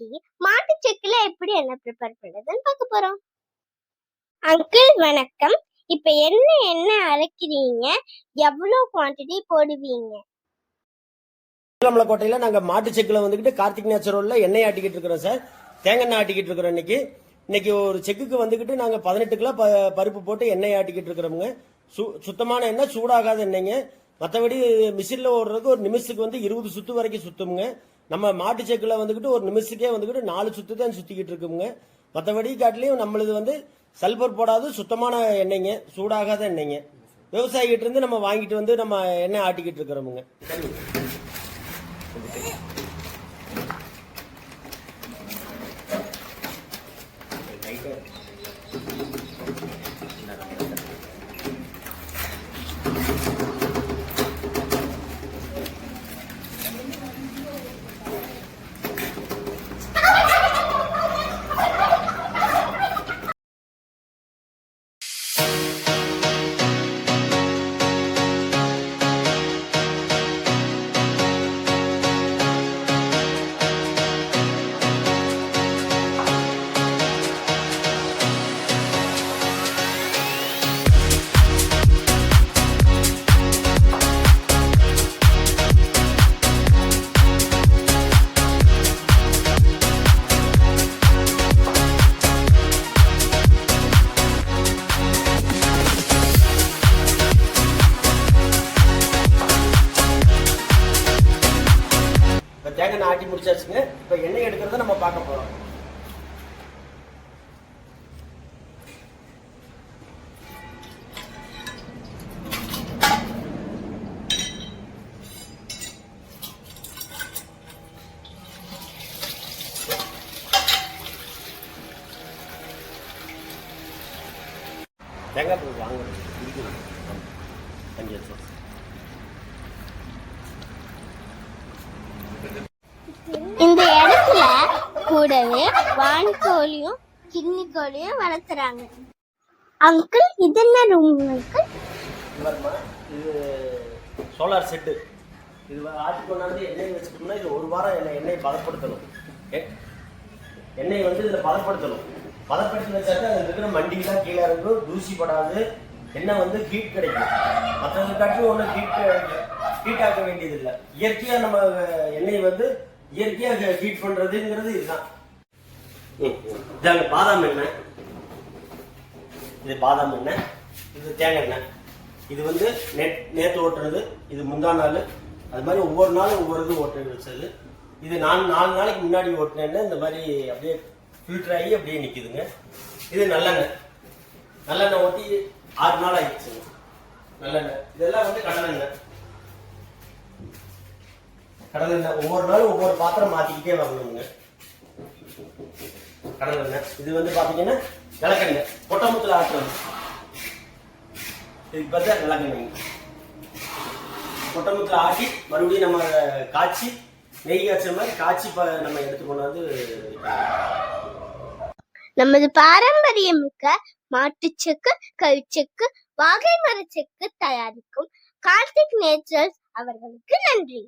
இன்னைக்கு மாட்டு செக்குல எப்படி என்ன ப்ரிப்பேர் பண்றதுன்னு பார்க்க போறோம். அங்கிள் வணக்கம். இப்ப என்ன என்ன அரைக்கிறீங்க? எவ்வளவு குவாண்டிட்டி போடுவீங்க? கோட்டையில நாங்க மாட்டு செக்குல வந்துகிட்டு கார்த்திக் நேச்சுரல்ல எண்ணெய் ஆட்டிக்கிட்டு இருக்கிறோம் சார். தேங்காய் எண்ணெய் ஆட்டிக்கிட்டு இருக்கிறோம் இன்னைக்கு. இன்னைக்கு ஒரு செக்குக்கு வந்துகிட்டு நாங்க பதினெட்டு கிலோ பருப்பு போட்டு எண்ணெய் ஆட்டிக்கிட்டு இருக்கிறோமுங்க. சு- சுத்தமான எண்ணெய் சூடாகாத எண்ணெய்ங்க. மற்றபடி மிஷினில் ஓடுறதுக்கு ஒரு நிமிஷத்துக்கு வந்து இருபது சுத்து வரைக்கும் சுத்துமுங்க. நம்ம மாட்டு செக்குல வந்துக்கிட்டு ஒரு நிமிஷத்துக்கே வந்துக்கிட்டு நாலு சுத்து தான் சுத்திக்கிட்டு இருக்குங்க. மற்றபடி காட்டிலையும் நம்மளது வந்து சல்பர் போடாது சுத்தமான எண்ணெய்ங்க சூடாகாத எண்ணெய்ங்க. விவசாயிகிட்ட இருந்து நம்ம வாங்கிட்டு வந்து நம்ம எண்ணெய் ஆட்டிக்கிட்டு இருக்கிறோமுங்க. ஆட்டி முடிச்சாச்சுங்க. இப்போ எண்ணெய் எடுக்கிறத நம்ம பார்க்க போகிறோம் தேங்காய் பூ வாங்க. அஞ்சு வச்சு இந்த இடத்துல கூடவே வான்கோழியும் கிண்ணி கோழியும் வளர்த்துறாங்க. அங்கிள் இது என்ன ரூம் அங்கிள்? இது சோலார் செட்டு இது வ- ஆட்டி கொண்டாந்து எண்ணெய் வச்சுட்டோம்னா இது ஒரு வாரம் எண்ணெய் எண்ணெய் பதப்படுத்தணும். எண்ணெய் வந்து இதில் பதப்படுத்தணும். பதப்படுத்தி வச்சாக்க அதில் இருக்கிற மண்டிலாம் கீழே இருக்கும் தூசி படாது எண்ணெய் வந்து ஹீட் கிடைக்கும். மற்றது காட்டிலும் ஒன்றும் ஹீட் ஹீட் ஆக்க வேண்டியது இல்லை இயற்கையாக நம்ம எண்ணெய் வந்து இயற்கையாக ஹீட் பண்ணுறதுங்கிறது இதுதான். இதாங்க பாதாம் எண்ணெய். இது பாதாம் எண்ணெய் இது தேங்காய் எண்ணெய். இது வந்து நேத் நேற்று ஓட்டுறது இது முந்தா நாள். அது மாதிரி ஒவ்வொரு நாளும் ஒவ்வொரு இது ஓட்ட வச்சது இது. நாலு நாலு நாளைக்கு முன்னாடி ஓட்டினேன்னா இந்த மாதிரி அப்படியே ஃபில்டர் ஆகி அப்படியே நிற்கிதுங்க இது நல்லெண்ணெய். நல்லெண்ணெய் ஊற்றி ஆறு நாள் ஆயிடுச்சுங்க. நல்லெண்ணெய். இதெல்லாம் வந்து கடலெண்ணெய். கடல் எண்ணெய். ஒவ்வொரு நாளும் ஒவ்வொரு பாத்திரம் மாற்றிக்கிட்டே வரணுங்க கடலெண்ணெய் இது வந்து பாத்தீங்கன்னா விளக்கெண்ணெய் கொட்டமுத்துல ஆட்டுறது. இது பார்த்தா விளக்கெண்ணெய் கொட்டமுத்துல ஆட்டி மறுபடியும் நம்ம காய்ச்சி நெய் காய்ச்ச மாதிரி காய்ச்சி நம்ம எடுத்து கொண்டாந்து நமது பாரம்பரியமிக்க மாட்டுச்செக்கு கழிச்செக்கு வாகை மரச்செக்கு தயாரிக்கும் கார்த்திக் நேச்சர்ஸ் அவர்களுக்கு நன்றி.